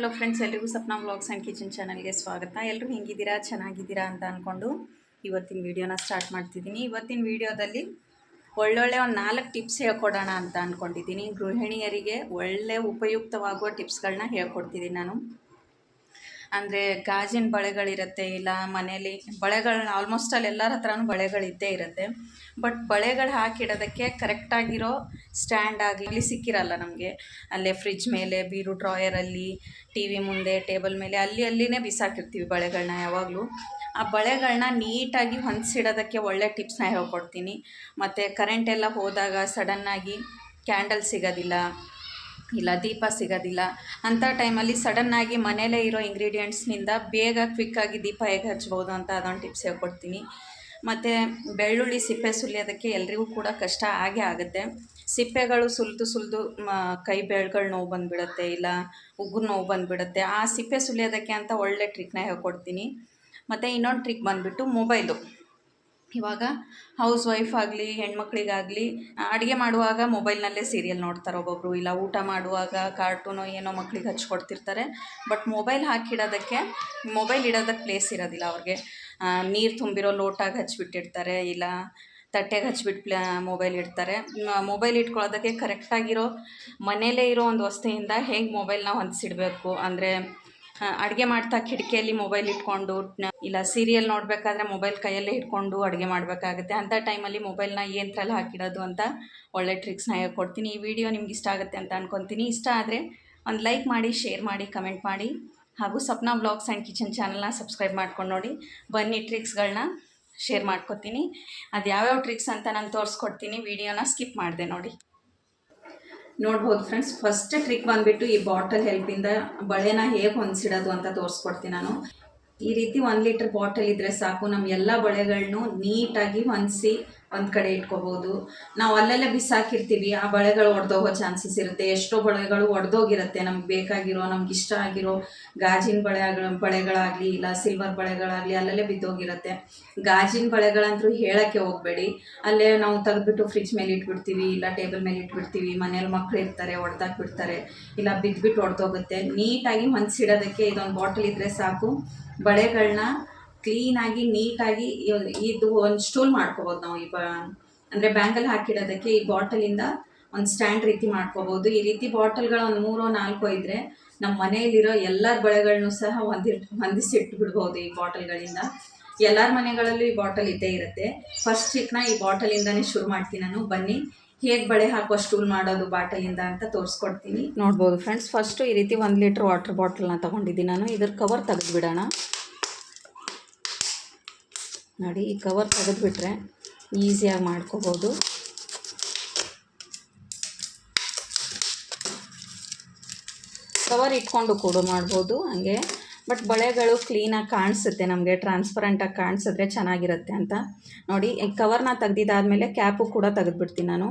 Hello friends ಎಲ್ರಿಗೂ Sapna vlogs and kitchen ಚಾನಲ್ಗೆ ಸ್ವಾಗತ. ಎಲ್ಲರೂ ಹೆಂಗಿದ್ದೀರಾ? ಚೆನ್ನಾಗಿದ್ದೀರಾ ಅಂತ ಅಂದ್ಕೊಂಡು ಇವತ್ತಿನ ವೀಡಿಯೋನ ಸ್ಟಾರ್ಟ್ ಮಾಡ್ತಿದ್ದೀನಿ. ಇವತ್ತಿನ ವೀಡಿಯೋದಲ್ಲಿ ಒಳ್ಳೊಳ್ಳೆ ಒಂದು ನಾಲ್ಕು ಟಿಪ್ಸ್ ಹೇಳ್ಕೊಡೋಣ ಅಂತ ಅಂದ್ಕೊಂಡಿದ್ದೀನಿ ಗೃಹಿಣಿಯರಿಗೆ ಒಳ್ಳೆ ಉಪಯುಕ್ತವಾಗುವ ಟಿಪ್ಸ್ಗಳನ್ನ ಹೇಳ್ಕೊಡ್ತಿದ್ದೀನಿ ನಾನು. ಅಂದರೆ ಗಾಜಿನ ಬಳೆಗಳಿರುತ್ತೆ ಇಲ್ಲ ಮನೇಲಿ ಬಳೆಗಳನ್ನ ಆಲ್ಮೋಸ್ಟ್ ಅಲ್ಲಿ ಎಲ್ಲರ ಹತ್ರನೂ ಬಳೆಗಳಿದ್ದೇ ಇರುತ್ತೆ. ಬಟ್ ಬಳೆಗಳು ಹಾಕಿಡೋದಕ್ಕೆ ಕರೆಕ್ಟಾಗಿರೋ ಸ್ಟ್ಯಾಂಡ್ ಆಗಲಿ ಸಿಕ್ಕಿರಲ್ಲ ನಮಗೆ. ಅಲ್ಲೇ ಫ್ರಿಜ್ ಮೇಲೆ, ಬೀರು ಡ್ರಾಯರಲ್ಲಿ ಟಿ ವಿ ಮುಂದೆ ಟೇಬಲ್ ಮೇಲೆ ಅಲ್ಲಿ ಅಲ್ಲಿನೇ ಬಿಸಾಕಿರ್ತೀವಿ ಬಳೆಗಳನ್ನ ಯಾವಾಗಲೂ. ಆ ಬಳೆಗಳನ್ನ ನೀಟಾಗಿ ಹೊಂದಿಸಿಡೋದಕ್ಕೆ ಒಳ್ಳೆ ಟಿಪ್ಸ್ನ ಹೇಳ್ಕೊಡ್ತೀನಿ. ಮತ್ತು ಕರೆಂಟ್ ಎಲ್ಲ ಹೋದಾಗ ಸಡನ್ನಾಗಿ ಕ್ಯಾಂಡಲ್ ಸಿಗೋದಿಲ್ಲ. ಇಲ್ಲ, ದೀಪ ಸಿಗೋದಿಲ್ಲ. ಅಂಥ ಟೈಮಲ್ಲಿ ಸಡನ್ನಾಗಿ ಮನೇಲೇ ಇರೋ ಇಂಗ್ರೀಡಿಯೆಂಟ್ಸ್ನಿಂದ ಬೇಗ ಕ್ವಿಕ್ಕಾಗಿ ದೀಪ ಹೇಗೆ ಹಚ್ಬೋದು ಅಂತ ಅದೊಂದು ಟಿಪ್ಸ್ ಹೇಳ್ಕೊಡ್ತೀನಿ. ಮತ್ತು ಬೆಳ್ಳುಳ್ಳಿ ಸಿಪ್ಪೆ ಸುಲಿಯೋದಕ್ಕೆ ಎಲ್ರಿಗೂ ಕೂಡ ಕಷ್ಟ ಆಗೇ ಆಗುತ್ತೆ. ಸಿಪ್ಪೆಗಳು ಸುಲಿದು ಸುಲಿದು ಕೈ ಬೆಳ್ಗಳು ನೋವು ಬಂದುಬಿಡುತ್ತೆ ಇಲ್ಲ ಉಗುರು ನೋವು ಬಂದುಬಿಡುತ್ತೆ. ಆ ಸಿಪ್ಪೆ ಸುಲಿಯೋದಕ್ಕೆ ಅಂತ ಒಳ್ಳೆ ಟ್ರಿಕ್ನ ಹೇಳ್ಕೊಡ್ತೀನಿ. ಮತ್ತು ಇನ್ನೊಂದು ಟ್ರಿಕ್ ಬಂದುಬಿಟ್ಟು ಮೊಬೈಲು ಇವಾಗ ಹೌಸ್ ವೈಫ್ ಆಗಲಿ, ಹೆಣ್ಮಕ್ಳಿಗಾಗಲಿ ಅಡುಗೆ ಮಾಡುವಾಗ ಮೊಬೈಲ್ನಲ್ಲೇ ಸೀರಿಯಲ್ ನೋಡ್ತಾರೆ ಒಬ್ಬೊಬ್ಬರು ಇಲ್ಲ ಊಟ ಮಾಡುವಾಗ ಕಾರ್ಟೂನು ಏನೋ ಮಕ್ಳಿಗೆ ಹಚ್ಕೊಡ್ತಿರ್ತಾರೆ. ಬಟ್ ಮೊಬೈಲ್ ಹಾಕಿಡೋದಕ್ಕೆ, ಮೊಬೈಲ್ ಇಡೋದಕ್ಕೆ ಪ್ಲೇಸ್ ಇರೋದಿಲ್ಲ ಅವ್ರಿಗೆ. ನೀರು ತುಂಬಿರೋ ಲೋಟಾಗಿ ಹಚ್ಬಿಟ್ಟಿರ್ತಾರೆ, ಇಲ್ಲ ತಟ್ಟೆಗೆ ಹಚ್ಬಿಟ್ಟು ಪ್ಲ, ಮೊಬೈಲ್ ಇಡ್ತಾರೆ. ಮೊಬೈಲ್ ಇಟ್ಕೊಳ್ಳೋದಕ್ಕೆ ಕರೆಕ್ಟಾಗಿರೋ ಮನೇಲೇ ಇರೋ ಒಂದು ವಸ್ತುವಿಂದ ಹೇಗೆ ಮೊಬೈಲ್ನ ಹೊಂದಿಸಿಡಬೇಕು? ಅಂದರೆ ಅಡುಗೆ ಮಾಡ್ತಾ ಕಿಟಕಿಯಲ್ಲಿ ಮೊಬೈಲ್ ಇಟ್ಕೊಂಡು ಇಲ್ಲ ಸೀರಿಯಲ್ ನೋಡಬೇಕಾದ್ರೆ ಮೊಬೈಲ್ ಕೈಯಲ್ಲೇ ಇಟ್ಕೊಂಡು ಅಡುಗೆ ಮಾಡಬೇಕಾಗುತ್ತೆ. ಅಂಥ ಟೈಮಲ್ಲಿ ಮೊಬೈಲ್ನ ಏನ್ರಲ್ಲಿ ಹಾಕಿಡೋದು ಅಂತ ಒಳ್ಳೆ ಟ್ರಿಕ್ಸ್ನ ಹೇಳ್ಕೊಡ್ತೀನಿ. ಈ ವಿಡಿಯೋ ನಿಮ್ಗೆ ಇಷ್ಟ ಆಗುತ್ತೆ ಅಂತ ಅನ್ಕೊತೀನಿ. ಇಷ್ಟ ಆದರೆ ಒಂದು ಲೈಕ್ ಮಾಡಿ ಶೇರ್ ಮಾಡಿ ಕಮೆಂಟ್ ಮಾಡಿ. ಹಾಗೂ ಸಪ್ನಾ ಬ್ಲಾಗ್ಸ್ ಆ್ಯಂಡ್ ಕಿಚನ್ ಚಾನಲ್ನ ಸಬ್ಸ್ಕ್ರೈಬ್ ಮಾಡ್ಕೊಂಡು ನೋಡಿ. ಬನ್ನಿ ಟ್ರಿಕ್ಸ್ಗಳನ್ನ ಶೇರ್ ಮಾಡ್ಕೊತೀನಿ. ಅದು ಯಾವ್ಯಾವ ಟ್ರಿಕ್ಸ್ ಅಂತ ನಾನು ತೋರಿಸ್ಕೊಡ್ತೀನಿ. ವಿಡಿಯೋನ ಸ್ಕಿಪ್ ಮಾಡಿದೆ ನೋಡಿ. ನೋಡ್ಬೋದು ಫ್ರೆಂಡ್ಸ್ ಫಸ್ಟ್ ಟ್ರಿಕ್ ಬಂದುಬಿಟ್ಟು ಈ ಬಾಟಲ್ ಹೆಲ್ಪಿಂದ ಬಳೆನ ಹೇಗೆ ಹೊಂದಿಸಿಡೋದು ಅಂತ ತೋರಿಸ್ಕೊಡ್ತೀನಿ ನಾನು. ಈ ರೀತಿ ಒಂದು ಲೀಟ್ರ್ ಬಾಟಲ್ ಇದ್ದರೆ ಸಾಕು. ನಮ್ಮ ಎಲ್ಲ ಬಳೆಗಳನ್ನು ನೀಟಾಗಿ ಹೊಂದಿಸಿ ಒಂದು ಕಡೆ ಇಟ್ಕೋಬಹುದು ನಾವು ಅಲ್ಲೆಲ್ಲ ಬಿಸಾಕಿರ್ತೀವಿ. ಆ ಬಳೆಗಳು ಒಡೆದೋಗೋ ಚಾನ್ಸಸ್ ಇರುತ್ತೆ. ಎಷ್ಟೋ ಬಳೆಗಳು ಒಡೆದೋಗಿರುತ್ತೆ. ನಮ್ಗೆ ಬೇಕಾಗಿರೋ, ನಮ್ಗೆ ಇಷ್ಟ ಆಗಿರೋ ಗಾಜಿನ ಬಳೆಗಳ, ಬಳೆಗಳಾಗಲಿ ಇಲ್ಲ ಸಿಲ್ವರ್ ಬಳೆಗಳಾಗಲಿ ಅಲ್ಲೆಲ್ಲೇ ಬಿದ್ದೋಗಿರುತ್ತೆ. ಗಾಜಿನ ಬಳೆಗಳಂತೂ ಹೇಳೋಕ್ಕೆ ಹೋಗಬೇಡಿ. ಅಲ್ಲೇ ನಾವು ತೆಗೆದ್ಬಿಟ್ಟು ಫ್ರಿಜ್ ಮೇಲೆ ಇಟ್ಬಿಡ್ತೀವಿ, ಇಲ್ಲ ಟೇಬಲ್ ಮೇಲೆ ಇಟ್ಬಿಡ್ತೀವಿ. ಮನೇಲಿ ಮಕ್ಕಳು ಇರ್ತಾರೆ ಹೊಡೆದಾಕ್ಬಿಡ್ತಾರೆ ಇಲ್ಲ ಬಿದ್ದುಬಿಟ್ಟು ಒಡೆದೋಗುತ್ತೆ. ನೀಟಾಗಿ ಮನ್ಸಿಡೋದಕ್ಕೆ ಇದೊಂದು ಬಾಟಲ್ ಇದ್ದರೆ ಸಾಕು. ಬಳೆಗಳನ್ನ ಕ್ಲೀನಾಗಿ ನೀಟಾಗಿ ಇದು ಒಂದು ಸ್ಟೂಲ್ ಮಾಡ್ಕೋಬೋದು ನಾವು. ಈ ಬ ಅಂದರೆ ಬ್ಯಾಂಗಲ್ ಹಾಕಿಡೋದಕ್ಕೆ ಈ ಬಾಟಲಿಂದ ಒಂದು ಸ್ಟ್ಯಾಂಡ್ ರೀತಿ ಮಾಡ್ಕೋಬೋದು. ಈ ರೀತಿ ಬಾಟಲ್ಗಳು ಒಂದು ಮೂರೋ, ನಾಲ್ಕೋ ಇದ್ದರೆ ನಮ್ಮ ಮನೆಯಲ್ಲಿರೋ ಎಲ್ಲರ ಬಳೆಗಳನ್ನೂ ಸಹ ಹೊಂದಿ ಹೊಂದಿಸಿಟ್ಟು ಬಿಡ್ಬೋದು ಈ ಬಾಟಲ್ಗಳಿಂದ ಎಲ್ಲರ ಮನೆಗಳಲ್ಲೂ ಈ ಬಾಟಲ್ ಇದ್ದೇ ಇರುತ್ತೆ. ಫಸ್ಟ್ ಟ್ರಿಕ್ನ ಈ ಬಾಟಲಿಂದನೇ ಶುರು ಮಾಡ್ತೀನಿ ನಾನು. ಬನ್ನಿ, ಹೇಗೆ ಬಳೆ ಹಾಕುವ ಸ್ಟೂಲ್ ಮಾಡೋದು ಬಾಟಲಿಂದ ಅಂತ ತೋರಿಸ್ಕೊಡ್ತೀನಿ. ನೋಡ್ಬೋದು ಫ್ರೆಂಡ್ಸ್ ಫಸ್ಟು ಈ ರೀತಿ ಒಂದು ಲೀಟ್ರ್ ವಾಟರ್ ಬಾಟಲ್ನ ತೊಗೊಂಡಿದ್ದೀನಿ ನಾನು. ಇದ್ರ ಕವರ್ ತೆಗೆದುಬಿಡೋಣ. ನೋಡಿ, ಈ ಕವರ್ ತೆಗೆದುಬಿಟ್ರೆ ಈಸಿಯಾಗಿ ಮಾಡ್ಕೋಬೋದು. ಕವರ್ ಇಟ್ಕೊಂಡು ಕೂಡ ಮಾಡ್ಬೋದು ಹಾಗೆ. ಬಟ್ ಬಳೆಗಳು ಕ್ಲೀನಾಗಿ ಕಾಣಿಸುತ್ತೆ, ನಮಗೆ ಟ್ರಾನ್ಸ್ಪರೆಂಟಾಗಿ ಕಾಣಿಸಿದ್ರೆ ಚೆನ್ನಾಗಿರುತ್ತೆ ಅಂತ. ನೋಡಿ, ಈ ಕವರ್ನ ತೆಗ್ದಿದ್ದಾದಮೇಲೆ ಕ್ಯಾಪು ಕೂಡ ತೆಗೆದುಬಿಡ್ತೀನಿ ನಾನು.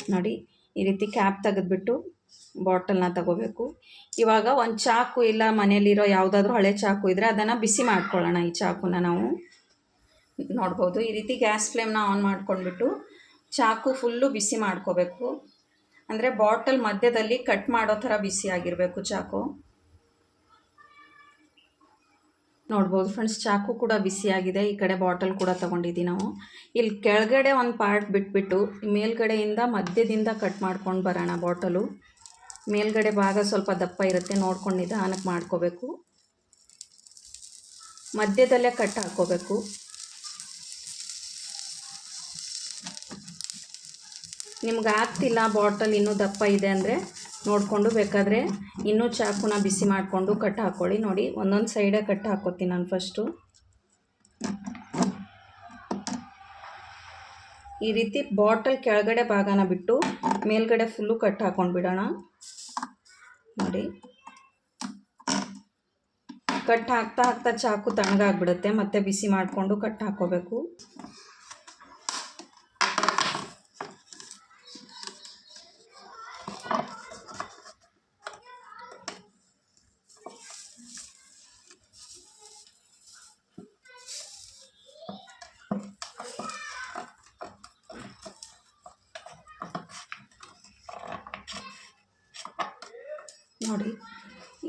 ನೋಡಿ, ಈ ರೀತಿ ಕ್ಯಾಪ್ ತೆಗೆದುಬಿಟ್ಟು ಬಾಟಲ್ನ ತಗೋಬೇಕು. ಇವಾಗ ಒಂದು ಚಾಕು ಇಲ್ಲ ಮನೆಯಲ್ಲಿರೋ ಯಾವುದಾದ್ರೂ ಹಳೆ ಚಾಕು ಇದ್ದರೆ ಅದನ್ನು ಬಿಸಿ ಮಾಡ್ಕೊಳ್ಳೋಣ ಈ ಚಾಕುನ ನಾವು. ನೋಡ್ಬೋದು. ಈ ರೀತಿ ಗ್ಯಾಸ್ ಫ್ಲೇಮ್ನ ಆನ್ ಮಾಡ್ಕೊಂಡ್ಬಿಟ್ಟು ಚಾಕು ಫುಲ್ಲು ಬಿಸಿ ಮಾಡ್ಕೋಬೇಕು. ಅಂದರೆ ಬಾಟಲ್ ಮಧ್ಯದಲ್ಲಿ ಕಟ್ ಮಾಡೋ ಥರ ಬಿಸಿ ಆಗಿರಬೇಕು ಚಾಕು. ನೋಡ್ಬೋದು ಫ್ರೆಂಡ್ಸ್, ಚಾಕು ಕೂಡ ಬಿಸಿಯಾಗಿದೆ ಈ ಕಡೆ ಬಾಟಲ್ ಕೂಡ ತೊಗೊಂಡಿದ್ದೀವಿ ನಾವು. ಇಲ್ಲಿ ಕೆಳಗಡೆ ಒಂದು ಪಾರ್ಟ್ ಬಿಟ್ಬಿಟ್ಟು ಮೇಲ್ಗಡೆಯಿಂದ ಮಧ್ಯದಿಂದ ಕಟ್ ಮಾಡ್ಕೊಂಡು ಬರೋಣ ಬಾಟಲು. ಮೇಲ್ಗಡೆ ಭಾಗ ಸ್ವಲ್ಪ ದಪ್ಪ ಇರುತ್ತೆ, ನೋಡ್ಕೊಂಡು ನಿಧಾನಕ್ಕೆ ಮಾಡ್ಕೋಬೇಕು. ಮಧ್ಯದಲ್ಲೇ ಕಟ್ ಹಾಕ್ಕೋಬೇಕು. ನಿಮ್ಗೆ ಆಗ್ತಿಲ್ಲ ಬಾಟಲ್ ಇನ್ನೂ ದಪ್ಪ ಇದೆ ಅಂದರೆ ನೋಡಿಕೊಂಡು ಬೇಕಾದರೆ ಇನ್ನೂ ಚಾಕುನ ಬಿಸಿ ಮಾಡಿಕೊಂಡು ಕಟ್ ಹಾಕ್ಕೊಳ್ಳಿ ನೋಡಿ. ಒಂದೊಂದು ಸೈಡೇ ಕಟ್ ಹಾಕ್ಕೋತೀನಿ ನಾನು ಫಸ್ಟು ಈ ರೀತಿ ಬಾಟಲ್ ಕೆಳಗಡೆ ಭಾಗನ ಬಿಟ್ಟು ಮೇಲ್ಗಡೆ ಫುಲ್ಲು ಕಟ್ ಹಾಕ್ಕೊಂಡು ಬಿಡೋಣ. ನೋಡಿ. ಕಟ್ ಹಾಕ್ತಾ ಹಾಕ್ತಾ ಚಾಕು ತಣ್ಣಗಾಗ್ಬಿಡುತ್ತೆ, ಮತ್ತೆ ಬಿಸಿ ಮಾಡಿಕೊಂಡು ಕಟ್ ಹಾಕ್ಕೋಬೇಕು ನೋಡಿ.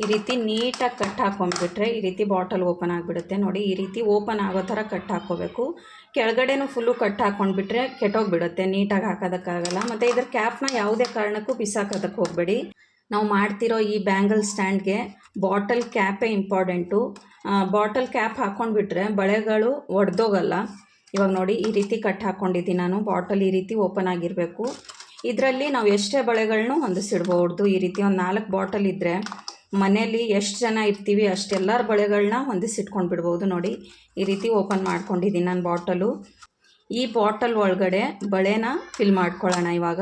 ಈ ರೀತಿ ನೀಟಾಗಿ ಕಟ್ ಹಾಕೊಂಡ್ಬಿಟ್ರೆ ಈ ರೀತಿ ಬಾಟಲ್ ಓಪನ್ ಆಗಿಬಿಡುತ್ತೆ. ನೋಡಿ, ಈ ರೀತಿ ಓಪನ್ ಆಗೋ ಥರ ಕಟ್ ಹಾಕ್ಕೋಬೇಕು ಕೆಳಗಡೆನೂ ಫುಲ್ಲು ಕಟ್ ಹಾಕ್ಕೊಂಡ್ಬಿಟ್ರೆ ಕೆಟ್ಟೋಗ್ಬಿಡುತ್ತೆ, ನೀಟಾಗಿ ಹಾಕೋದಕ್ಕಾಗಲ್ಲ. ಮತ್ತು ಇದ್ರ ಕ್ಯಾಪ್ನ ಯಾವುದೇ ಕಾರಣಕ್ಕೂ ಬಿಸಾಕೋದಕ್ಕೆ ಹೋಗಬೇಡಿ. ನಾವು ಮಾಡ್ತಿರೋ ಈ ಬ್ಯಾಂಗಲ್ ಸ್ಟ್ಯಾಂಡ್ಗೆ ಬಾಟಲ್ ಕ್ಯಾಪೇ ಇಂಪಾರ್ಟೆಂಟು ಬಾಟಲ್ ಕ್ಯಾಪ್ ಹಾಕ್ಕೊಂಡ್ಬಿಟ್ರೆ ಬಳೆಗಳು ಒಡೆದೋಗಲ್ಲ. ಇವಾಗ ನೋಡಿ, ಈ ರೀತಿ ಕಟ್ ಹಾಕ್ಕೊಂಡಿದ್ದೀನಿ ನಾನು. ಬಾಟಲ್ ಈ ರೀತಿ ಓಪನ್ ಆಗಿರಬೇಕು. ಇದರಲ್ಲಿ ನಾವು ಎಷ್ಟೇ ಬಳೆಗಳನ್ನೂ ಹೊಂದಿಸಿಡ್ಬೋದು. ಈ ರೀತಿ ಒಂದು ನಾಲ್ಕು ಬಾಟಲ್ ಇದ್ದರೆ ಮನೆಯಲ್ಲಿ ಎಷ್ಟು ಜನ ಇರ್ತೀವಿ ಅಷ್ಟೆಲ್ಲರ ಬಳೆಗಳನ್ನ ಹೊಂದಿಸಿಟ್ಕೊಂಡು ಬಿಡ್ಬೋದು ನೋಡಿ. ಈ ರೀತಿ ಓಪನ್ ಮಾಡ್ಕೊಂಡಿದ್ದೀನಿ ನಾನು ಬಾಟಲು. ಈ ಬಾಟಲ್ ಒಳಗಡೆ ಬಳೆನ ಫಿಲ್ ಮಾಡ್ಕೊಳ್ಳೋಣ ಇವಾಗ.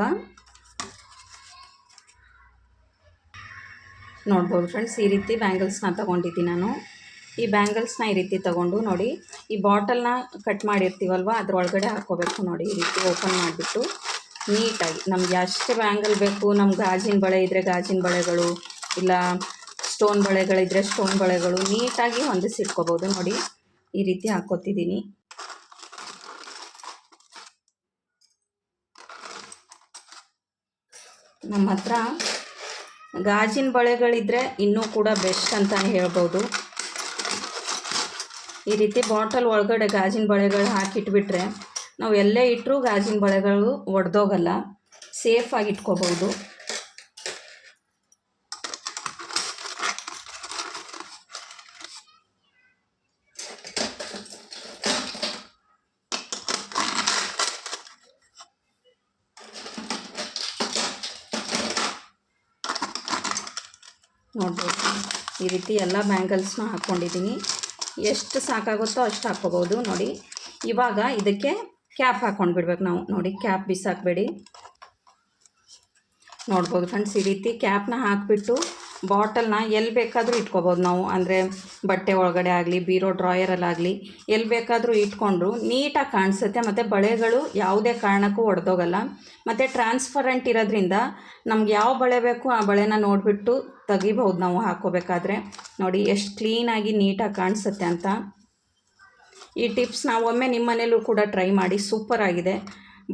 ನೋಡ್ಬೋದು ಫ್ರೆಂಡ್ಸ್, ಈ ರೀತಿ ಬ್ಯಾಂಗಲ್ಸ್ನ ತೊಗೊಂಡಿದ್ದೀನಿ ನಾನು. ಈ ಬ್ಯಾಂಗಲ್ಸ್ನ ಈ ರೀತಿ ತೊಗೊಂಡು ನೋಡಿ, ಈ ಬಾಟಲ್ನ ಕಟ್ ಮಾಡಿರ್ತೀವಲ್ವ ಅದ್ರೊಳಗಡೆ ಹಾಕ್ಕೋಬೇಕು ನೋಡಿ. ಈ ರೀತಿ ಓಪನ್ ಮಾಡಿಬಿಟ್ಟು. ನೀಟಾಗಿ. ನಮ್ಗೆ ಎಷ್ಟು ಬ್ಯಾಂಗಲ್ ಬೇಕು ನಮ್ಮ ಗಾಜಿನ ಬಳೆ ಇದ್ದರೆ ಗಾಜಿನ ಬಳೆಗಳು, ಇಲ್ಲ ಸ್ಟೋನ್ ಬಳೆಗಳಿದ್ರೆ ಸ್ಟೋನ್ ಬಳೆಗಳು, ನೀಟಾಗಿ ಹೊಂದಿಸಿಟ್ಕೋಬೋದು ನೋಡಿ, ಈ ರೀತಿ ಹಾಕ್ಕೋತಿದ್ದೀನಿ. ನಮ್ಮ ಹತ್ರ ಗಾಜಿನ ಬಳೆಗಳಿದ್ರೆ ಇನ್ನೂ ಕೂಡ ಬೆಸ್ಟ್ ಅಂತಲೇ ಹೇಳ್ಬೋದು. ಈ ರೀತಿ ಬಾಟಲ್ ಒಳಗಡೆ ಗಾಜಿನ ಬಳೆಗಳು ಹಾಕಿಟ್ಬಿಟ್ರೆ ನಾವು ಎಲ್ಲೇ ಇಟ್ಟರೂ ಗಾಜಿನ ಬಳೆಗಳು ಒಡೆದೋಗಲ್ಲ. ಸೇಫಾಗಿ ಇಟ್ಕೋಬೋದು ನೋಡ್ಬೋದು ಈ ರೀತಿ ಎಲ್ಲ ಬ್ಯಾಂಗಲ್ಸ್ನ ಹಾಕ್ಕೊಂಡಿದ್ದೀನಿ ಎಷ್ಟು ಸಾಕಾಗುತ್ತೋ ಅಷ್ಟು ಹಾಕ್ಕೋಬೋದು ನೋಡಿ, ಇವಾಗ ಇದಕ್ಕೆ ಕ್ಯಾಪ್ ಹಾಕ್ಕೊಂಡು ಬಿಡ್ಬೇಕು ನಾವು. ನೋಡಿ, ಕ್ಯಾಪ್ ಬಿಸಾಕಬೇಡಿ. ನೋಡ್ಬೋದು ಫ್ರೆಂಡ್ಸ್ ಈ ರೀತಿ ಕ್ಯಾಪ್ನ ಹಾಕಿಬಿಟ್ಟು ಬಾಟಲ್ನ ಎಲ್ಲಿ ಬೇಕಾದರೂ ಇಟ್ಕೋಬೋದು ನಾವು. ಅಂದರೆ ಬಟ್ಟೆ ಒಳಗಡೆ ಆಗಲಿ, ಬೀರೋ ಡ್ರಾಯರಲ್ಲಾಗಲಿ ಎಲ್ಲಿ ಬೇಕಾದರೂ ಇಟ್ಕೊಂಡ್ರು ನೀಟಾಗಿ ಕಾಣಿಸುತ್ತೆ. ಮತ್ತು ಬಳೆಗಳು ಯಾವುದೇ ಕಾರಣಕ್ಕೂ ಒಡೆದೋಗಲ್ಲ. ಮತ್ತು ಟ್ರಾನ್ಸ್ಪರೆಂಟ್ ಇರೋದ್ರಿಂದ ನಮ್ಗೆ ಯಾವ ಬಳೆ ಬೇಕು ಆ ಬಳೆನ ನೋಡಿಬಿಟ್ಟು ತೆಗಿಬಹುದು ನಾವು ಹಾಕೋಬೇಕಾದ್ರೆ. ನೋಡಿ, ಎಷ್ಟು ಕ್ಲೀನಾಗಿ ನೀಟಾಗಿ ಕಾಣಿಸುತ್ತೆ ಅಂತ. ಈ ಟಿಪ್ಸ್ನ ಒಮ್ಮೆ ನಿಮ್ಮ ಮನೇಲೂ ಕೂಡ ಟ್ರೈ ಮಾಡಿ. ಸೂಪರ್ ಆಗಿದೆ.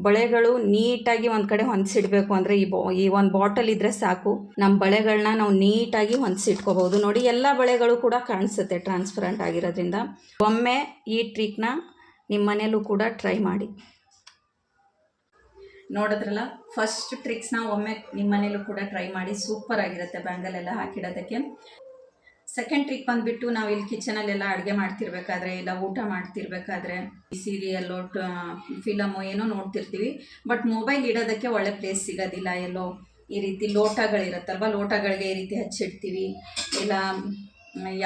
ಬಳೆಗಳು ನೀಟಾಗಿ ಒಂದು ಕಡೆ ಹೊಂದಿಸಿಡ್ಬೇಕು ಅಂದರೆ ಈ ಬಾ, ಈ ಒಂದು ಬಾಟಲ್ ಇದ್ದರೆ ಸಾಕು. ನಮ್ಮ ಬಳೆಗಳನ್ನ ನಾವು ನೀಟಾಗಿ ಹೊಂದಿಸಿಟ್ಕೋಬೋದು ನೋಡಿ, ಎಲ್ಲ ಬಳೆಗಳು ಕೂಡ ಕಾಣಿಸುತ್ತೆ ಟ್ರಾನ್ಸ್ಪರೆಂಟ್ ಆಗಿರೋದ್ರಿಂದ. ಒಮ್ಮೆ ಈ ಟ್ರಿಕ್ನ ನಿಮ್ಮ ಮನೇಲೂ ಕೂಡ ಟ್ರೈ ಮಾಡಿ. ನೋಡಿದ್ರಲ್ಲ, ಫಸ್ಟ್ ಟ್ರಿಕ್ಸ್ನ ಒಮ್ಮೆ ನಿಮ್ಮ ಮನೇಲೂ ಕೂಡ ಟ್ರೈ ಮಾಡಿ. ಸೂಪರ್ ಆಗಿರುತ್ತೆ ಬ್ಯಾಂಗಲ್ ಎಲ್ಲ ಹಾಕಿಡೋದಕ್ಕೆ. ಸೆಕೆಂಡ್ ಟ್ರಿಕ್ ಬಂದುಬಿಟ್ಟು ನಾವು ಇಲ್ಲಿ ಕಿಚನಲ್ಲೆಲ್ಲ ಅಡುಗೆ ಮಾಡ್ತಿರ್ಬೇಕಾದ್ರೆ, ಇಲ್ಲ ಊಟ ಮಾಡ್ತಿರ್ಬೇಕಾದ್ರೆ ಸೀರಿಯಲ್ಲು ಫಿಲಮು ಏನೋ ನೋಡ್ತಿರ್ತೀವಿ. ಬಟ್ ಮೊಬೈಲ್ ಇಡೋದಕ್ಕೆ ಒಳ್ಳೆ ಪ್ಲೇಸ್ ಸಿಗೋದಿಲ್ಲ. ಎಲ್ಲೋ ಈ ರೀತಿ ಲೋಟಗಳಿರುತ್ತಲ್ವ? ಲೋಟಗಳಿಗೆ ಈ ರೀತಿ ಹಚ್ಚಿಡ್ತೀವಿ. ಇಲ್ಲ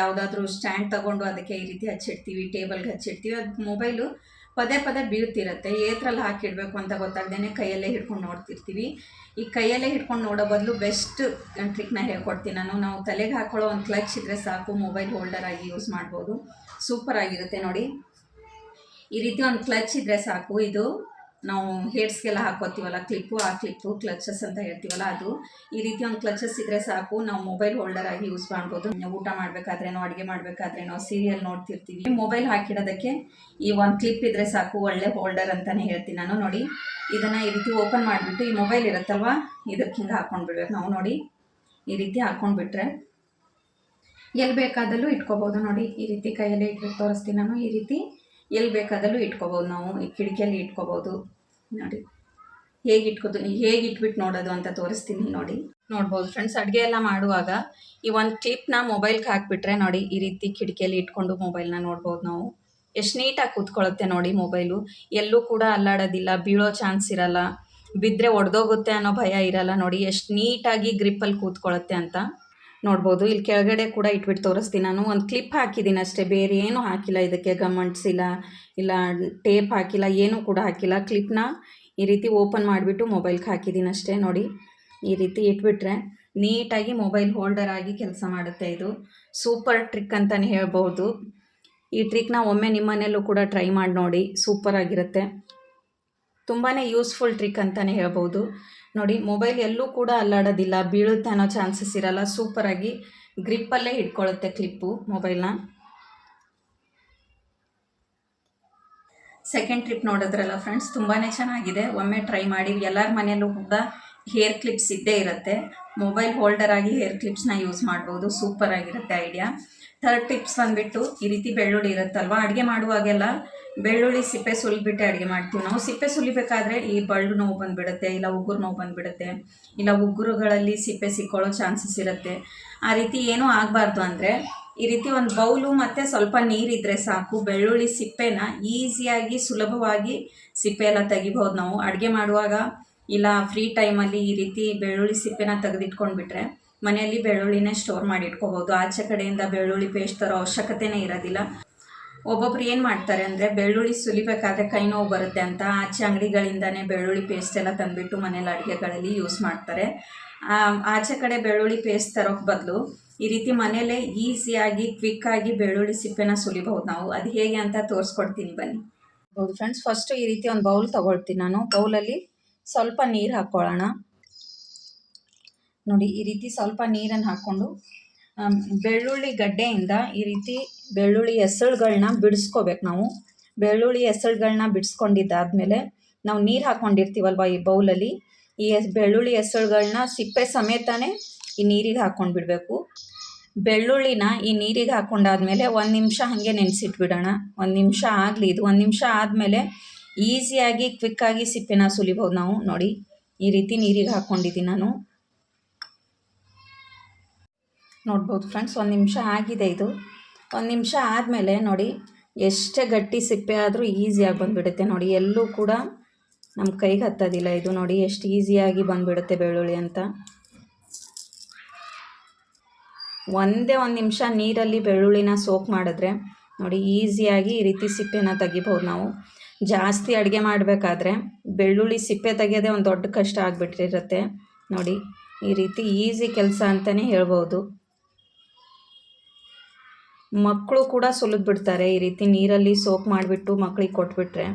ಯಾವುದಾದ್ರೂ ಸ್ಟ್ಯಾಂಡ್ ತಗೊಂಡು ಅದಕ್ಕೆ ಈ ರೀತಿ ಹಚ್ಚಿಡ್ತೀವಿ. ಟೇಬಲ್ಗೆ ಹಚ್ಚಿಡ್ತೀವಿ. ಅದು ಮೊಬೈಲು ಪದೇ ಪದೇ ಬೀಳ್ತಿರತ್ತೆ. ಏತ್ರಲ್ಲಿ ಹಾಕಿಡಬೇಕು ಅಂತ ಗೊತ್ತಾಗ್ದೇ ಕೈಯಲ್ಲೇ ಹಿಡ್ಕೊಂಡು ನೋಡ್ತಿರ್ತೀವಿ. ಈ ಕೈಯಲ್ಲೇ ಹಿಡ್ಕೊಂಡು ನೋಡೋ ಬದಲು ಬೆಸ್ಟ್ ಟ್ರಿಕ್ನ ಹೇಳ್ಕೊಡ್ತೀನಿ ನಾನು. ನಾವು ತಲೆಗೆ ಹಾಕೊಳ್ಳೋ ಒಂದು ಕ್ಲಚ್ ಇದ್ದರೆ ಸಾಕು. ಮೊಬೈಲ್ ಹೋಲ್ಡರ್ ಆಗಿ ಯೂಸ್ ಮಾಡ್ಬೋದು. ಸೂಪರ್ ಆಗಿರುತ್ತೆ ನೋಡಿ. ಈ ರೀತಿ ಒಂದು ಕ್ಲಚ್ ಇದ್ದರೆ ಸಾಕು. ಇದು ನಾವು ಹೇರ್ಸ್ಗೆಲ್ಲ ಹಾಕೋತೀವಲ್ಲ ಕ್ಲಿಪ್ಪು ಆ ಕ್ಲಿಪ್ಪು ಕ್ಲಚಸ್ ಅಂತ ಹೇಳ್ತೀವಲ್ಲ ಅದು. ಈ ರೀತಿ ಒಂದು ಕ್ಲಚಸ್ ಇದ್ದರೆ ಸಾಕು. ನಾವು ಮೊಬೈಲ್ ಹೋಲ್ಡರ್ ಆಗಿ ಯೂಸ್ ಮಾಡ್ಬೋದು. ಊಟ ಮಾಡಬೇಕಾದ್ರೇನೋ, ಅಡುಗೆ ಮಾಡಬೇಕಾದ್ರೇನೋ ಸೀರಿಯಲ್ ನೋಡ್ತಿರ್ತೀವಿ. ಮೊಬೈಲ್ ಹಾಕಿಡೋದಕ್ಕೆ ಈ ಒಂದು ಕ್ಲಿಪ್ ಇದ್ದರೆ ಸಾಕು, ಒಳ್ಳೆ ಹೋಲ್ಡರ್ ಅಂತಲೇ ಹೇಳ್ತೀನಿ ನಾನು, ನೋಡಿ. ಇದನ್ನು ಈ ರೀತಿ ಓಪನ್ ಮಾಡಿಬಿಟ್ಟು ಈ ಮೊಬೈಲ್ ಇರುತ್ತಲ್ವ, ಇದಕ್ಕೆ ಹಿಂಗೆ ಹಾಕ್ಕೊಂಡ್ಬಿಡ್ಬೇಕು ನಾವು, ನೋಡಿ. ಈ ರೀತಿ ಹಾಕ್ಕೊಂಡ್ಬಿಟ್ರೆ ಎಲ್ಲಿ ಬೇಕಾದಲ್ಲೂ ಇಟ್ಕೋಬೋದು, ನೋಡಿ. ಈ ರೀತಿ ಕೈಯಲ್ಲಿ ಇಟ್ಬಿಟ್ಟು ತೋರಿಸ್ತೀನಿ ನಾನು, ಈ ರೀತಿ. ಎಲ್ಲಿ ಬೇಕಾದಲ್ಲೂ ಇಟ್ಕೋಬೋದು ನಾವು, ಈ ಕಿಟಕಿಯಲ್ಲಿ ಇಟ್ಕೋಬೋದು. ನೋಡಿ ಹೇಗೆ ಇಟ್ಕೋದು ಹೇಗೆ ಇಟ್ಬಿಟ್ಟು ನೋಡೋದು ಅಂತ ತೋರಿಸ್ತೀನಿ ನೋಡಿ. ನೋಡ್ಬೋದು ಫ್ರೆಂಡ್ಸ್ ಅಡುಗೆ ಎಲ್ಲ ಮಾಡುವಾಗ ಈ ಒಂದು ಕ್ಲಿಪ್ನ ಮೊಬೈಲ್ಗೆ ಹಾಕಿಬಿಟ್ರೆ ನೋಡಿ, ಈ ರೀತಿ ಕಿಟಕಿಯಲ್ಲಿ ಇಟ್ಕೊಂಡು ಮೊಬೈಲ್ನ ನೋಡ್ಬೋದು ನಾವು. ಎಷ್ಟು ನೀಟಾಗಿ ಕೂತ್ಕೊಳ್ಳುತ್ತೆ ನೋಡಿ ಮೊಬೈಲು ಎಲ್ಲೂ ಕೂಡ ಅಲ್ಲಾಡೋದಿಲ್ಲ, ಬೀಳೋ ಚಾನ್ಸ್ ಇರಲ್ಲ. ಬಿದ್ದರೆ ಒಡೆದೋಗುತ್ತೆ ಅನ್ನೋ ಭಯ ಇರಲ್ಲ ನೋಡಿ, ಎಷ್ಟು ನೀಟಾಗಿ ಗ್ರಿಪ್ಪಲ್ಲಿ ಕೂತ್ಕೊಳ್ಳುತ್ತೆ ಅಂತ. ನೋಡ್ಬೋದು. ಇಲ್ಲಿ ಕೆಳಗಡೆ ಕೂಡ ಇಟ್ಬಿಟ್ಟು ತೋರಿಸ್ತೀನಿ ನಾನು. ಒಂದು ಕ್ಲಿಪ್ ಹಾಕಿದ್ದೀನಿ ಅಷ್ಟೇ. ಬೇರೆ ಏನೂ ಹಾಕಿಲ್ಲ ಇದಕ್ಕೆ ಗಮಂಟ್ಸ್ ಇಲ್ಲ ಇಲ್ಲ, ಟೇಪ್ ಹಾಕಿಲ್ಲ, ಏನೂ ಕೂಡ ಹಾಕಿಲ್ಲ. ಕ್ಲಿಪ್ನ ಈ ರೀತಿ ಓಪನ್ ಮಾಡಿಬಿಟ್ಟು ಮೊಬೈಲ್ಗೆ ಹಾಕಿದ್ದೀನಿ ಅಷ್ಟೇ ನೋಡಿ. ಈ ರೀತಿ ಇಟ್ಬಿಟ್ರೆ ನೀಟಾಗಿ ಮೊಬೈಲ್ ಹೋಲ್ಡರ್ ಆಗಿ ಕೆಲಸ ಮಾಡುತ್ತೆ ಇದು. ಸೂಪರ್ ಟ್ರಿಕ್ ಅಂತಲೇ ಹೇಳ್ಬೋದು. ಈ ಟ್ರಿಕ್ನ ಒಮ್ಮೆ ನಿಮ್ಮನೆಯಲ್ಲೂ ಕೂಡ ಟ್ರೈ ಮಾಡಿ ನೋಡಿ. ಸೂಪರ್ ಆಗಿರುತ್ತೆ ತುಂಬಾ ಯೂಸ್ಫುಲ್ ಟ್ರಿಕ್ ಅಂತಲೇ ಹೇಳ್ಬೋದು. ನೋಡಿ ಮೊಬೈಲ್ ಎಲ್ಲೂ ಕೂಡ ಅಲ್ಲಾಡೋದಿಲ್ಲ. ಬೀಳುತ್ತೆ ಅನ್ನೋ ಚಾನ್ಸಸ್ ಇರಲ್ಲ ಸೂಪರಾಗಿ ಗ್ರಿಪ್ಪಲ್ಲೇ ಹಿಡ್ಕೊಳ್ಳುತ್ತೆ ಕ್ಲಿಪ್ಪು ಮೊಬೈಲ್ನ ಸೆಕೆಂಡ್ ಟ್ರಿಪ್ ನೋಡಿದ್ರಲ್ಲ ಫ್ರೆಂಡ್ಸ್ ತುಂಬಾ ಚೆನ್ನಾಗಿದೆ. ಒಮ್ಮೆ ಟ್ರೈ ಮಾಡಿ. ಎಲ್ಲರ ಮನೆಯಲ್ಲೂ ಕೂಡ ಹೇರ್ ಕ್ಲಿಪ್ಸ್ ಇದ್ದೇ ಇರುತ್ತೆ. ಮೊಬೈಲ್ ಹೋಲ್ಡರ್ ಆಗಿ ಹೇರ್ ಕ್ಲಿಪ್ಸ್ನ ಯೂಸ್ ಮಾಡ್ಬೋದು. ಸೂಪರ್ ಆಗಿರುತ್ತೆ ಐಡಿಯಾ ಥರ್ಡ್ ಟಿಪ್ಸ್ ಬಂದುಬಿಟ್ಟು ಈ ರೀತಿ ಬೆಳ್ಳುಳ್ಳಿ ಇರುತ್ತಲ್ವ? ಅಡುಗೆ ಮಾಡುವಾಗೆಲ್ಲ ಬೆಳ್ಳುಳ್ಳಿ ಸಿಪ್ಪೆ ಸುಲಿಬಿಟ್ಟೆ ಅಡುಗೆ ಮಾಡ್ತೀವಿ ನಾವು. ಸಿಪ್ಪೆ ಸುಲಿಬೇಕಾದ್ರೆ ಈ ಬಳ್ಳು ನೋವು ಬಂದುಬಿಡುತ್ತೆ, ಇಲ್ಲ ಉಗುರು ನೋವು ಬಂದುಬಿಡುತ್ತೆ, ಇಲ್ಲ ಉಗುರುಗಳಲ್ಲಿ ಸಿಪ್ಪೆ ಸಿಕ್ಕೊಳ್ಳೋ ಚಾನ್ಸಸ್ ಇರುತ್ತೆ. ಆ ರೀತಿ ಏನೂ ಆಗಬಾರ್ದು ಅಂದರೆ ಈ ರೀತಿ ಒಂದು ಬೌಲು ಮತ್ತು ಸ್ವಲ್ಪ ನೀರಿದ್ದರೆ ಸಾಕು. ಬೆಳ್ಳುಳ್ಳಿ ಸಿಪ್ಪೆನ ಈಸಿಯಾಗಿ, ಸುಲಭವಾಗಿ ಸಿಪ್ಪೆ ಎಲ್ಲ ತೆಗಿಬೋದು ನಾವು. ಅಡುಗೆ ಮಾಡುವಾಗ, ಇಲ್ಲ ಫ್ರೀ ಟೈಮಲ್ಲಿ ಈ ರೀತಿ ಬೆಳ್ಳುಳ್ಳಿ ಸಿಪ್ಪೆನ ತೆಗೆದಿಟ್ಕೊಂಡ್ಬಿಟ್ರೆ ಮನೆಯಲ್ಲಿ ಬೆಳ್ಳುಳ್ಳಿನೇ ಸ್ಟೋರ್ ಮಾಡಿ ಇಟ್ಕೋಬೋದು. ಆಚೆ ಕಡೆಯಿಂದ ಬೆಳ್ಳುಳ್ಳಿ ಪೇಸ್ಟ್ ತರೋ ಅವಶ್ಯಕತೆನೇ ಇರೋದಿಲ್ಲ. ಒಬ್ಬೊಬ್ರು ಏನು ಮಾಡ್ತಾರೆ ಅಂದರೆ ಬೆಳ್ಳುಳ್ಳಿ ಸುಲಿಬೇಕಾದ್ರೆ ಕೈ ನೋವು ಬರುತ್ತೆ ಅಂತ ಆಚೆ ಅಂಗಡಿಗಳಿಂದನೇ ಬೆಳ್ಳುಳ್ಳಿ ಪೇಸ್ಟ್ ಎಲ್ಲ ತಂದುಬಿಟ್ಟು ಮನೇಲಿ ಅಡುಗೆಗಳಲ್ಲಿ ಯೂಸ್ ಮಾಡ್ತಾರೆ. ಆಚೆ ಕಡೆ ಬೆಳ್ಳುಳ್ಳಿ ಪೇಸ್ಟ್ ತರೋಕ್ಕೆ ಬದಲು ಈ ರೀತಿ ಮನೇಲೇ ಈಸಿಯಾಗಿ ಕ್ವಿಕ್ಕಾಗಿ ಬೆಳ್ಳುಳ್ಳಿ ಸಿಪ್ಪೆನ ಸುಲಿಬಹುದು ನಾವು. ಅದು ಹೇಗೆ ಅಂತ ತೋರಿಸ್ಕೊಡ್ತೀನಿ ಬನ್ನಿ. ಹೌದು ಫ್ರೆಂಡ್ಸ್ ಫಸ್ಟು ಈ ರೀತಿ ಒಂದು ಬೌಲ್ ತೊಗೊಳ್ತೀನಿ ನಾನು. ಬೌಲಲ್ಲಿ ಸ್ವಲ್ಪ ನೀರು ಹಾಕ್ಕೊಳ್ಳೋಣ ನೋಡಿ, ಈ ರೀತಿ ಸ್ವಲ್ಪ ನೀರನ್ನು ಹಾಕ್ಕೊಂಡು ಬೆಳ್ಳುಳ್ಳಿ ಗಡ್ಡೆಯಿಂದ ಈ ರೀತಿ ಬೆಳ್ಳುಳ್ಳಿ ಎಸಳುಗಳನ್ನ ಬಿಡಿಸ್ಕೋಬೇಕು ನಾವು. ಬೆಳ್ಳುಳ್ಳಿ ಎಸಳುಗಳನ್ನ ಬಿಡಿಸ್ಕೊಂಡಿದ್ದಾದಮೇಲೆ ನಾವು ನೀರು ಹಾಕ್ಕೊಂಡಿರ್ತೀವಲ್ವ ಈ ಬೌಲಲ್ಲಿ, ಈ ಬೆಳ್ಳುಳ್ಳಿ ಎಸಳುಗಳನ್ನ ಸಿಪ್ಪೆ ಸಮೇತನೇ ಈ ನೀರಿಗೆ ಹಾಕ್ಕೊಂಡು ಬಿಡಬೇಕು ಬೆಳ್ಳುಳ್ಳಿನ ಈ ನೀರಿಗೆ ಹಾಕ್ಕೊಂಡಾದ್ಮೇಲೆ ಒಂದು ನಿಮಿಷ ಹಾಗೆ ನೆನೆಸಿಟ್ಬಿಡೋಣ. ಒಂದು ನಿಮಿಷ ಆಗಲಿ, ಇದು ಒಂದು ನಿಮಿಷ ಆದಮೇಲೆ ಈಸಿಯಾಗಿ ಕ್ವಿಕ್ಕಾಗಿ ಸಿಪ್ಪೆನ ಸುಲಿಬೋದು ನಾವು. ನೋಡಿ, ಈ ರೀತಿ ನೀರಿಗೆ ಹಾಕ್ಕೊಂಡಿದ್ದೀನಿ ನಾನು. ನೋಡ್ಬೋದು ಫ್ರೆಂಡ್ಸ್, ಒಂದು ನಿಮಿಷ ಆಗಿದೆ ಇದು. ಒಂದು ನಿಮಿಷ ಆದಮೇಲೆ ನೋಡಿ, ಎಷ್ಟೇ ಗಟ್ಟಿ ಸಿಪ್ಪೆ ಆದರೂ ಈಸಿಯಾಗಿ ಬಂದುಬಿಡುತ್ತೆ ನೋಡಿ. ಎಲ್ಲೂ ಕೂಡ ನಮ್ಮ ಕೈಗೆ ಹತ್ತೋದಿಲ್ಲ ಇದು ನೋಡಿ, ಎಷ್ಟು ಈಸಿಯಾಗಿ ಬಂದುಬಿಡುತ್ತೆ ಬೆಳ್ಳುಳ್ಳಿ ಅಂತ. ಒಂದೇ ಒಂದು ನಿಮಿಷ ನೀರಲ್ಲಿ ಬೆಳ್ಳುಳ್ಳಿನ ಸೋಕ್ ಮಾಡಿದ್ರೆ ನೋಡಿ ಈಸಿಯಾಗಿ ಈ ರೀತಿ ಸಿಪ್ಪೆನ ತೆಗಿಬೋದು ನಾವು. ಜಾಸ್ತಿ ಅಡುಗೆ ಮಾಡಬೇಕಾದ್ರೆ ಬೆಳ್ಳುಳ್ಳಿ ಸಿಪ್ಪೆ ತೆಗೆಯೋದೇ ಒಂದು ದೊಡ್ಡ ಕಷ್ಟ ಆಗಿಬಿಟ್ಟಿರುತ್ತೆ ನೋಡಿ. ಈ ರೀತಿ ಈಸಿ ಕೆಲಸ ಅಂತಲೇ ಹೇಳ್ಬೋದು. ಮಕ್ಕಳು ಕೂಡ ಸುಲಿದು ಬಿಡ್ತಾರೆ. ಈ ರೀತಿ ನೀರಲ್ಲಿ ಸೋಪ್ ಮಾಡಿಬಿಟ್ಟು ಮಕ್ಕಳಿಗೆ ಕೊಟ್ಬಿಟ್ರೆ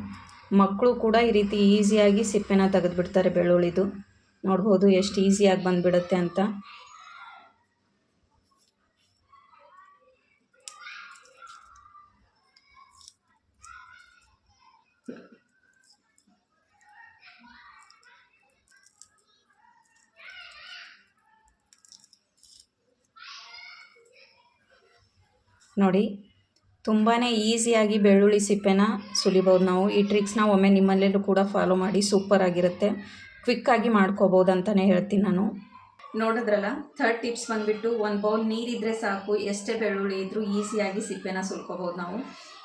ಮಕ್ಕಳು ಕೂಡ ಈ ರೀತಿ ಈಸಿಯಾಗಿ ಸಿಪ್ಪೆನ ತೆಗೆದುಬಿಡ್ತಾರೆ ಬೆಳ್ಳುಳ್ಳಿದು. ನೋಡ್ಬೋದು ಎಷ್ಟು ಈಸಿಯಾಗಿ ಬಂದುಬಿಡುತ್ತೆ ಅಂತ. ನೋಡಿ ತುಂಬಾ ಈಸಿಯಾಗಿ ಬೆಳ್ಳುಳ್ಳಿ ಸಿಪ್ಪೆನ ಸುಲಿಬೋದು ನಾವು. ಈ ಟ್ರಿಕ್ಸ್ನ ಒಮ್ಮೆ ನಿಮ್ಮಲ್ಲೆಲ್ಲೂ ಕೂಡ ಫಾಲೋ ಮಾಡಿ ಸೂಪರ್ ಆಗಿರುತ್ತೆ. ಕ್ವಿಕ್ಕಾಗಿ ಮಾಡ್ಕೋಬೋದು ಅಂತಲೇ ಹೇಳ್ತೀನಿ ನಾನು. ನೋಡಿದ್ರಲ್ಲ ಥರ್ಡ್ ಟಿಪ್ಸ್ ಬಂದುಬಿಟ್ಟು ಒಂದು ಬೌಲ್ ನೀರಿದ್ರೆ ಸಾಕು, ಎಷ್ಟೇ ಬೆಳ್ಳುಳ್ಳಿ ಇದ್ದರೂ ಈಸಿಯಾಗಿ ಸಿಪ್ಪೆನ ಸುಲ್ಕೋಬೋದು ನಾವು.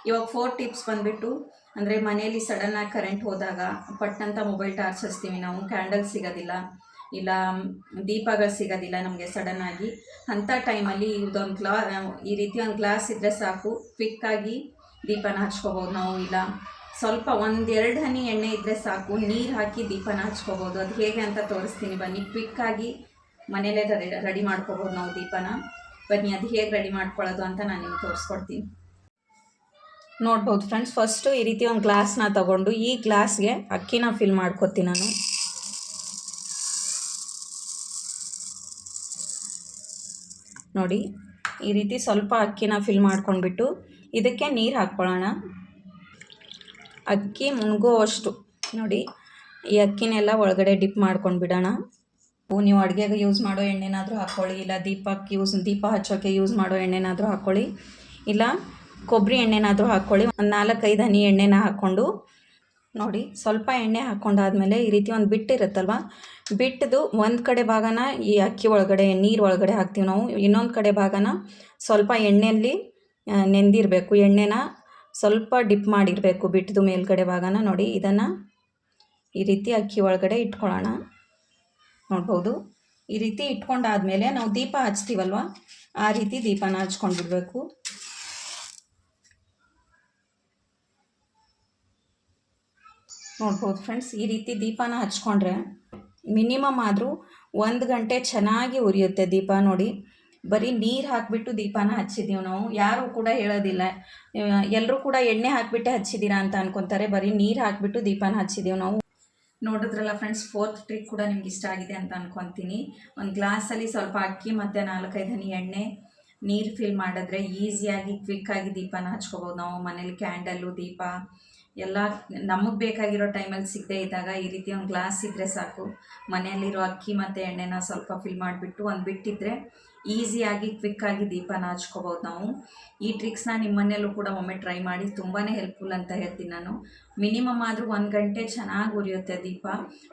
ಇವಾಗ ಫೋರ್ ಟಿಪ್ಸ್ ಬಂದುಬಿಟ್ಟು, ಅಂದರೆ ಮನೆಯಲ್ಲಿ ಸಡನ್ನಾಗಿ ಕರೆಂಟ್ ಹೋದಾಗ ಪಟ್ಟಂತ ಮೊಬೈಲ್ ಟಾರ್ಚ್ ಹಚ್ತೀವಿ ನಾವು ಕ್ಯಾಂಡಲ್ ಸಿಗೋದಿಲ್ಲ. ಇಲ್ಲ, ದೀಪಗಳು ಸಿಗೋದಿಲ್ಲ ನಮಗೆ ಸಡನ್ನಾಗಿ ಅಂಥ ಟೈಮಲ್ಲಿ ಇದೊಂದು ಗ್ಲಾ ಈ ರೀತಿ ಒಂದು ಗ್ಲಾಸ್ ಇದ್ದರೆ ಸಾಕು. ಕ್ವಿಕ್ಕಾಗಿ ದೀಪನ ಹಚ್ಕೋಬೋದು ನಾವು. ಇಲ್ಲ, ಸ್ವಲ್ಪ ಒಂದೆರಡು ಹನಿ ಎಣ್ಣೆ ಇದ್ದರೆ ಸಾಕು. ನೀರು ಹಾಕಿ ದೀಪನ ಹಚ್ಕೋಬೋದು. ಅದು ಹೇಗೆ ಅಂತ ತೋರಿಸ್ತೀನಿ. ಬನ್ನಿ. ಕ್ವಿಕ್ಕಾಗಿ ಮನೇಲೇ ರೆಡಿ ರೆಡಿ ಮಾಡ್ಕೋಬೋದು ನಾವು ದೀಪನ. ಬನ್ನಿ, ಅದು ಹೇಗೆ ರೆಡಿ ಮಾಡ್ಕೊಳ್ಳೋದು ಅಂತ ನಾನು ನಿಮ್ಗೆ ತೋರಿಸ್ಕೊಡ್ತೀನಿ. ನೋಡ್ಬೋದು ಫ್ರೆಂಡ್ಸ್ ಫಸ್ಟು ಈ ರೀತಿ ಒಂದು ಗ್ಲಾಸ್ನ ತಗೊಂಡು ಈ ಗ್ಲಾಸ್ಗೆ ಅಕ್ಕಿನ ಫಿಲ್ ಮಾಡ್ಕೊತೀನಿ ನಾನು. ನೋಡಿ, ಈ ರೀತಿ ಸ್ವಲ್ಪ ಅಕ್ಕಿನ ಫಿಲ್ ಮಾಡ್ಕೊಂಡ್ಬಿಟ್ಟು ಇದಕ್ಕೆ ನೀರು ಹಾಕ್ಕೊಳ್ಳೋಣ. ಅಕ್ಕಿ ಮುಳುಗುವಷ್ಟು ನೋಡಿ, ಈ ಅಕ್ಕಿನೆಲ್ಲ ಒಳಗಡೆ ಡಿಪ್ ಮಾಡ್ಕೊಂಡು ಬಿಡೋಣ ನೀವು ಅಡುಗೆಗೆ ಯೂಸ್ ಮಾಡೋ ಎಣ್ಣೆನಾದರೂ ಹಾಕ್ಕೊಳ್ಳಿ, ಇಲ್ಲ ದೀಪಕ್ಕೆ ಯೂಸ್ ದೀಪ ಹಚ್ಚೋಕ್ಕೆ ಯೂಸ್ ಮಾಡೋ ಎಣ್ಣೆನಾದರೂ ಹಾಕ್ಕೊಳ್ಳಿ, ಇಲ್ಲ ಕೊಬ್ಬರಿ ಎಣ್ಣೆನಾದರೂ ಹಾಕ್ಕೊಳ್ಳಿ. ಒಂದು ನಾಲ್ಕೈದು ಹನಿ ಎಣ್ಣೆನ ಹಾಕ್ಕೊಂಡು ನೋಡಿ, ಸ್ವಲ್ಪ ಎಣ್ಣೆ ಹಾಕ್ಕೊಂಡಾದ್ಮೇಲೆ ಈ ರೀತಿ ಒಂದು ಬಿಟ್ಟಿರುತ್ತಲ್ವ ಬಿಟ್ಟದು ಒಂದು ಕಡೆ ಭಾಗನ ಈ ಅಕ್ಕಿ ಒಳಗಡೆ, ನೀರು ಒಳಗಡೆ ಹಾಕ್ತೀವಿ ನಾವು. ಇನ್ನೊಂದು ಕಡೆ ಭಾಗನ ಸ್ವಲ್ಪ ಎಣ್ಣೆಯಲ್ಲಿ ನೆಂದಿರಬೇಕು. ಎಣ್ಣೆನ ಸ್ವಲ್ಪ ಡಿಪ್ ಮಾಡಿರಬೇಕು ಬಿಟ್ಟದು ಮೇಲ್ಗಡೆ ಭಾಗನ ನೋಡಿ. ಇದನ್ನು ಈ ರೀತಿ ಅಕ್ಕಿ ಒಳಗಡೆ ಇಟ್ಕೊಳ್ಳೋಣ. ನೋಡ್ಬೋದು. ಈ ರೀತಿ ಇಟ್ಕೊಂಡಾದ್ಮೇಲೆ ನಾವು ದೀಪ ಹಚ್ತೀವಲ್ವ? ಆ ರೀತಿ ದೀಪನ ಹಚ್ಕೊಂಡ್ಬಿಡ್ಬೇಕು ನೋಡ್ಬೋದು ಫ್ರೆಂಡ್ಸ್, ಈ ರೀತಿ ದೀಪನ ಹಚ್ಕೊಂಡ್ರೆ ಮಿನಿಮಮ್ ಆದರೂ ಒಂದು ಗಂಟೆ ಚೆನ್ನಾಗಿ ಉರಿಯುತ್ತೆ ದೀಪ ನೋಡಿ. ಬರೀ ನೀರು ಹಾಕಿಬಿಟ್ಟು ದೀಪನ ಹಚ್ಚಿದ್ದೀವಿ ನಾವು. ಯಾರೂ ಕೂಡ ಹೇಳೋದಿಲ್ಲ. ಎಲ್ಲರೂ ಕೂಡ ಎಣ್ಣೆ ಹಾಕಿಬಿಟ್ಟೆ ಹಚ್ಚಿದ್ದೀರಾ ಅಂತ ಅನ್ಕೊತಾರೆ. ಬರೀ ನೀರು ಹಾಕಿಬಿಟ್ಟು ದೀಪನ ಹಚ್ಚಿದ್ದೀವಿ ನಾವು. ನೋಡಿದ್ರಲ್ಲ ಫ್ರೆಂಡ್ಸ್ ಫೋರ್ತ್ ಟ್ರಿಕ್ ಕೂಡ ನಿಮ್ಗೆ ಇಷ್ಟ ಆಗಿದೆ ಅಂತ ಅನ್ಕೊತೀನಿ. ಒಂದು ಗ್ಲಾಸಲ್ಲಿ ಸ್ವಲ್ಪ ಅಕ್ಕಿ, ಮತ್ತು ನಾಲ್ಕೈದು ಹನಿ ಎಣ್ಣೆ ನೀರು ಫಿಲ್ ಮಾಡಿದ್ರೆ ಈಸಿಯಾಗಿ ಕ್ವಿಕ್ಕಾಗಿ ದೀಪನ ಹಚ್ಕೋಬೋದು ನಾವು. ಮನೇಲಿ ಕ್ಯಾಂಡಲ್ಲು ದೀಪ ಎಲ್ಲ ನಮಗೆ ಬೇಕಾಗಿರೋ ಟೈಮಲ್ಲಿ ಸಿಗದೆ ಇದ್ದಾಗ ಈ ರೀತಿ ಒಂದು ಗ್ಲಾಸ್ ಇದ್ದರೆ ಸಾಕು. ಮನೆಯಲ್ಲಿರೋ ಅಕ್ಕಿ ಮತ್ತು ಎಣ್ಣೆನ ಸ್ವಲ್ಪ ಫಿಲ್ ಮಾಡಿಬಿಟ್ಟು ಒಂದು ಬಿಟ್ಟಿದ್ರೆ ಈಸಿಯಾಗಿ ಕ್ವಿಕ್ಕಾಗಿ ದೀಪನ ಹಚ್ಕೋಬೋದು ನಾವು. ಈ ಟ್ರಿಕ್ಸ್ನ ನಿಮ್ಮ ಮನೆಯಲ್ಲೂ ಕೂಡ ಒಮ್ಮೆ ಟ್ರೈ ಮಾಡಿ ತುಂಬಾ ಹೆಲ್ಪ್ಫುಲ್ ಅಂತ ಹೇಳ್ತೀನಿ ನಾನು. ಮಿನಿಮಮ್ ಆದರೂ ಒಂದು ಗಂಟೆ ಚೆನ್ನಾಗಿ ಉರಿಯುತ್ತೆ ದೀಪ.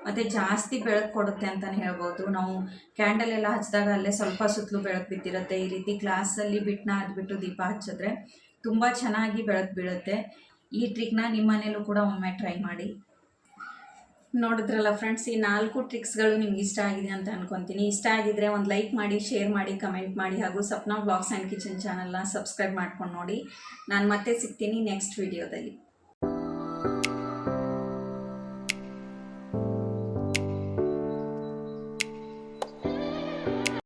ಮತ್ತು ಜಾಸ್ತಿ ಬೆಳಕು ಕೊಡುತ್ತೆ ಅಂತಲೇ ಹೇಳ್ಬೋದು. ನಾವು ಕ್ಯಾಂಡಲ್ ಎಲ್ಲ ಹಚ್ಚಿದಾಗ ಅಲ್ಲೇ ಸ್ವಲ್ಪ ಸುತ್ತಲೂ ಬೆಳಕು ಬಿದ್ದಿರುತ್ತೆ. ಈ ರೀತಿ ಗ್ಲಾಸಲ್ಲಿ ಬಿಟ್ಟನ್ನ ಹಚ್ಬಿಟ್ಟು ದೀಪ ಹಚ್ಚಿದ್ರೆ ತುಂಬ ಚೆನ್ನಾಗಿ ಬೆಳಕು ಬೀಳುತ್ತೆ. ಈ ಟ್ರಿಕ್ನ ನಿಮ್ಮ ಮನೇಲೂ ಕೂಡ ಒಮ್ಮೆ ಟ್ರೈ ಮಾಡಿ. ನೋಡಿದ್ರಲ್ಲ ಫ್ರೆಂಡ್ಸ್ ಈ ನಾಲ್ಕು ಟ್ರಿಕ್ಸ್ಗಳು ನಿಮ್ಗೆ ಇಷ್ಟ ಆಗಿದೆ ಅಂತ ಅನ್ಕೊತೀನಿ. ಇಷ್ಟ ಆಗಿದ್ರೆ ಒಂದು ಲೈಕ್ ಮಾಡಿ ಶೇರ್ ಮಾಡಿ ಕಮೆಂಟ್ ಮಾಡಿ, ಹಾಗೂ ಸಪ್ನಾ ಬ್ಲಾಗ್ಸ್ ಆ್ಯಂಡ್ ಕಿಚನ್ ಚಾನಲ್ನ ಸಬ್ಸ್ಕ್ರೈಬ್ ಮಾಡ್ಕೊಂಡು ನೋಡಿ. ನಾನು ಮತ್ತೆ ಸಿಗ್ತೀನಿ ನೆಕ್ಸ್ಟ್ ವಿಡಿಯೋದಲ್ಲಿ